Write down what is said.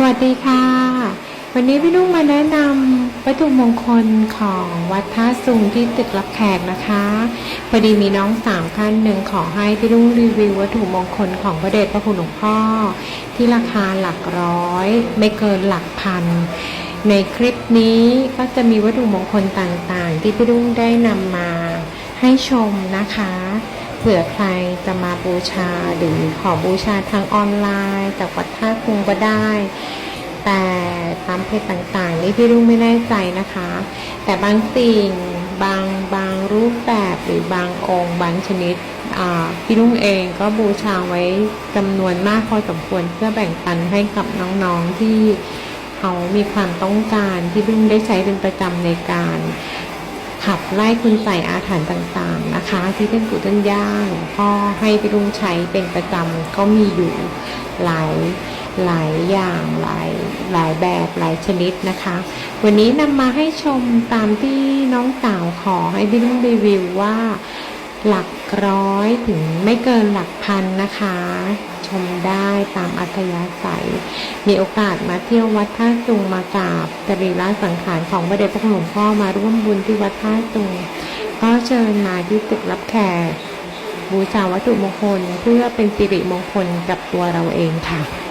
สวัสดีค่ะ วันนี้พี่ลุงมาแนะนำวัตถุมงคลของวัดท่าสุงที่ตึกรับแขกนะคะพอดีมีน้องสามท่านหนึ่งขอให้พี่ลุงรีวิววัตถุมงคลของพระเดชพระคุณหลวงพ่อ ที่ราคาหลักร้อย ไม่เกินหลักพัน ในคลิปนี้ก็จะมีวัตถุมงคลต่างๆ ที่พี่ลุงได้นำมาให้ชมนะคะ เผื่อใครจะมาบูชาหรือขอบูชาทางออนไลน์จากวัดท่าคุงก็ได้ แต่ตามเพจต่างๆ นี่พี่รุ่งไม่แน่ใจนะคะ แต่บางสิ่งบางบางรูปแบบหรือบางองค์ บางชนิดพี่รุ่งเองก็บูชาไว้จำนวนมากพอสมควรเพื่อแบ่งปันให้กับน้องๆที่เขามีความต้องการที่พี่รุ่งได้ใช้เป็นประจำในการ ขับไล่คุณใส่อาถรรพ์ต่างๆนะคะ ที่เป็นปู่ท่านย่างพ่อให้พี่ลุงใช้เป็นประจำก็มีอยู่หลายหลายอย่างหลายหลายแบบหลายชนิดนะคะ วันนี้นำมาให้ชมตามที่น้องสาวขอให้พี่ลุงรีวิวว่าหลัก ร้อยถึงไม่เกินหลักพันนะคะ ชมได้ตามอัธยาศัย มีโอกาสมาเที่ยววัดท่าตุงมากราบสรีระสังขารของพระเดชพระคุณหลวงพ่อมาร่วมบุญที่วัดท่าตุงก็เชิญมาที่ตึกรับแขกบูชาวัตถุมงคลเพื่อเป็นสิริมงคลกับตัวเราเองค่ะ